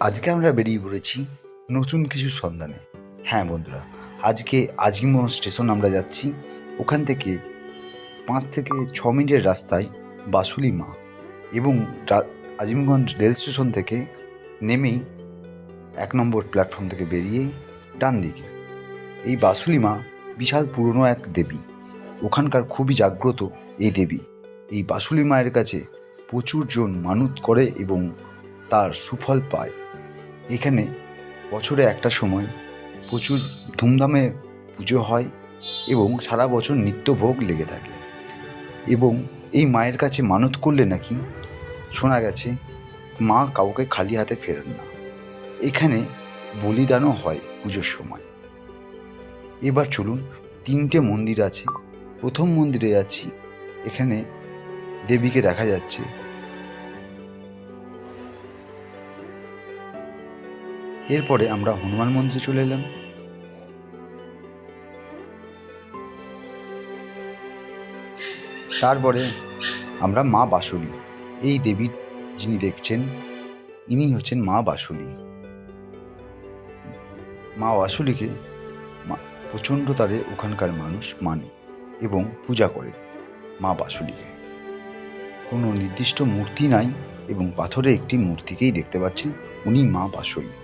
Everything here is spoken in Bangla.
আজকে আমরা বেরিয়ে পড়েছি নতুন কিছু সন্ধানে। হ্যাঁ বন্ধুরা, আজকে আজিমগঞ্জ স্টেশন আমরা যাচ্ছি। ওখান থেকে পাঁচ থেকে ছ মিনিটের রাস্তায় বাসুলি মা এবং আজিমগঞ্জ রেল স্টেশন থেকে নেমেই এক নম্বর প্ল্যাটফর্ম থেকে বেরিয়ে ডান দিকে। এই বাসুলি মা বিশাল পুরনো এক দেবী। ওখানকার খুবই জাগ্রত এই দেবী। এই বাসুলি মায়ের কাছে প্রচুর জন মানত করে এবং তার সুফল পায়। এখানে বছরে একটা সময় প্রচুর ধুমধামে পুজো হয় এবং সারা বছর নিত্যভোগ লেগে থাকে। এবং এই মায়ের কাছে মানত করলে নাকি শোনা গেছে, মা কাউকে খালি হাতে ফেরেন না। এখানে বলিদানও হয় পুজোর সময়। এবার চলুন, তিনটে মন্দির আছে। প্রথম মন্দিরে যাচ্ছি। এখানে দেবীকে দেখা যাচ্ছে। এরপরে আমরা হনুমান মন্দিরে চলে এলাম। তারপরে আমরা মা বাসুলি, এই দেবীর যিনি দেখছেন, ইনি হচ্ছেন মা বাসুলি। মা বাসুলিকে প্রচণ্ড তারে ওখানকার মানুষ মানে এবং পূজা করে মা বাসুলিকে। কোনো নির্দিষ্ট মূর্তি নাই এবং পাথরে একটি মূর্তিকেই দেখতে পাচ্ছেন উনি মা বাসুলি।